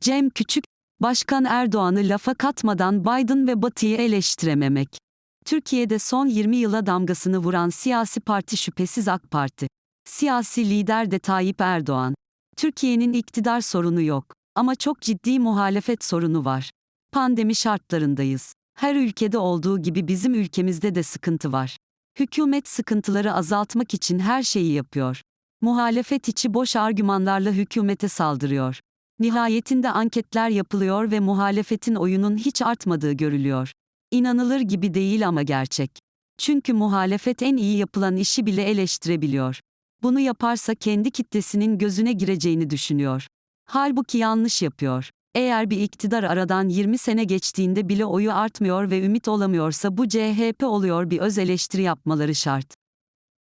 Cem Küçük, Başkan Erdoğan'ı lafa katmadan Biden ve Batı'yı eleştirememek. Türkiye'de son 20 yıla damgasını vuran siyasi parti şüphesiz AK Parti. Siyasi lider de Tayyip Erdoğan. Türkiye'nin iktidar sorunu yok ama çok ciddi muhalefet sorunu var. Pandemi şartlarındayız. Her ülkede olduğu gibi bizim ülkemizde de sıkıntı var. Hükümet sıkıntıları azaltmak için her şeyi yapıyor. Muhalefet içi boş argümanlarla hükümete saldırıyor. Nihayetinde anketler yapılıyor ve muhalefetin oyunun hiç artmadığı görülüyor. İnanılır gibi değil ama gerçek. Çünkü muhalefet en iyi yapılan işi bile eleştirebiliyor. Bunu yaparsa kendi kitlesinin gözüne gireceğini düşünüyor. Halbuki yanlış yapıyor. Eğer bir iktidar aradan 20 sene geçtiğinde bile oyu artmıyor ve ümit olamıyorsa bu CHP oluyor bir öz eleştiri yapmaları şart.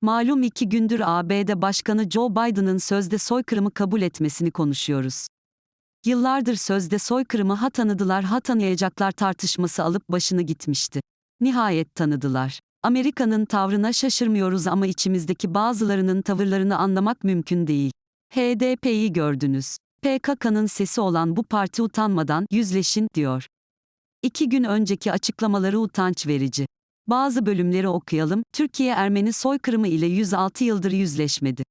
Malum iki gündür ABD Başkanı Joe Biden'ın sözde soykırımı kabul etmesini konuşuyoruz. Yıllardır sözde soykırımı ha tanıdılar ha tanıyacaklar tartışması alıp başını gitmişti. Nihayet tanıdılar. Amerika'nın tavrına şaşırmıyoruz ama içimizdeki bazılarının tavırlarını anlamak mümkün değil. HDP'yi gördünüz. PKK'nın sesi olan bu parti utanmadan yüzleşin diyor. İki gün önceki açıklamaları utanç verici. Bazı bölümleri okuyalım. Türkiye Ermeni soykırımı ile 106 yıldır yüzleşmedi.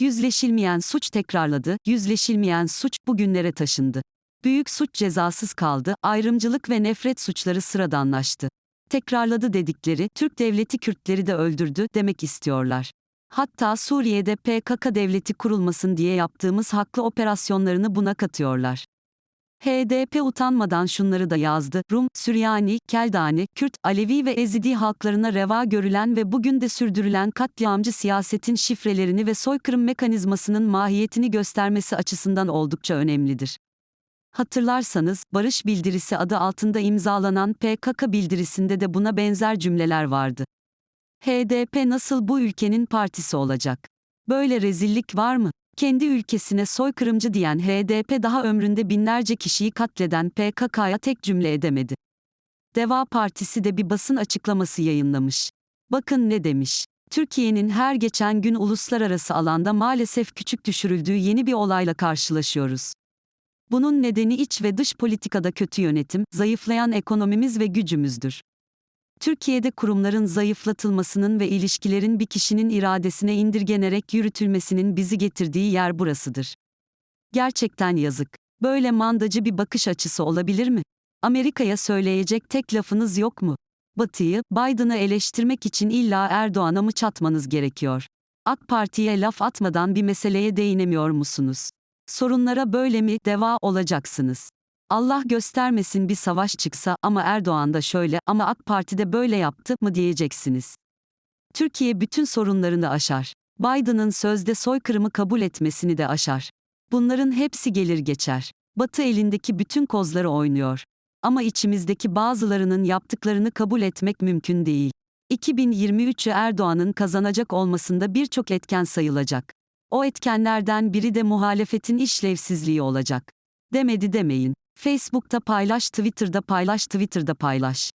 Yüzleşilmeyen suç tekrarladı, yüzleşilmeyen suç bugünlere taşındı. Büyük suç cezasız kaldı, ayrımcılık ve nefret suçları sıradanlaştı. Tekrarladı dedikleri, Türk devleti Kürtleri de öldürdü demek istiyorlar. Hatta Suriye'de PKK devleti kurulmasın diye yaptığımız haklı operasyonlarını buna katıyorlar. HDP utanmadan şunları da yazdı. Rum, Süryani, Keldani, Kürt, Alevi ve Ezidi halklarına reva görülen ve bugün de sürdürülen katliamcı siyasetin şifrelerini ve soykırım mekanizmasının mahiyetini göstermesi açısından oldukça önemlidir. Hatırlarsanız, barış bildirisi adı altında imzalanan PKK bildirisinde de buna benzer cümleler vardı. HDP nasıl bu ülkenin partisi olacak? Böyle rezillik var mı? Kendi ülkesine soykırımcı diyen HDP daha ömründe binlerce kişiyi katleden PKK'ya tek cümle edemedi. Deva Partisi de bir basın açıklaması yayınlamış. Bakın ne demiş. Türkiye'nin her geçen gün uluslararası alanda maalesef küçük düşürüldüğü yeni bir olayla karşılaşıyoruz. Bunun nedeni iç ve dış politikada kötü yönetim, zayıflayan ekonomimiz ve gücümüzdür. Türkiye'de kurumların zayıflatılmasının ve ilişkilerin bir kişinin iradesine indirgenerek yürütülmesinin bizi getirdiği yer burasıdır. Gerçekten yazık. Böyle mandacı bir bakış açısı olabilir mi? Amerika'ya söyleyecek tek lafınız yok mu? Batı'yı, Biden'ı eleştirmek için illa Erdoğan'a mı çatmanız gerekiyor? AK Parti'ye laf atmadan bir meseleye değinemiyor musunuz? Sorunlara böyle mi deva olacaksınız? Allah göstermesin bir savaş çıksa ama Erdoğan da şöyle ama AK Parti de böyle yaptı mı diyeceksiniz. Türkiye bütün sorunlarını aşar. Biden'ın sözde soykırımı kabul etmesini de aşar. Bunların hepsi gelir geçer. Batı elindeki bütün kozları oynuyor. Ama içimizdeki bazılarının yaptıklarını kabul etmek mümkün değil. 2023'ü Erdoğan'ın kazanacak olmasında birçok etken sayılacak. O etkenlerden biri de muhalefetin işlevsizliği olacak. Demedi demeyin. Facebook'ta paylaş, Twitter'da paylaş, Twitter'da paylaş.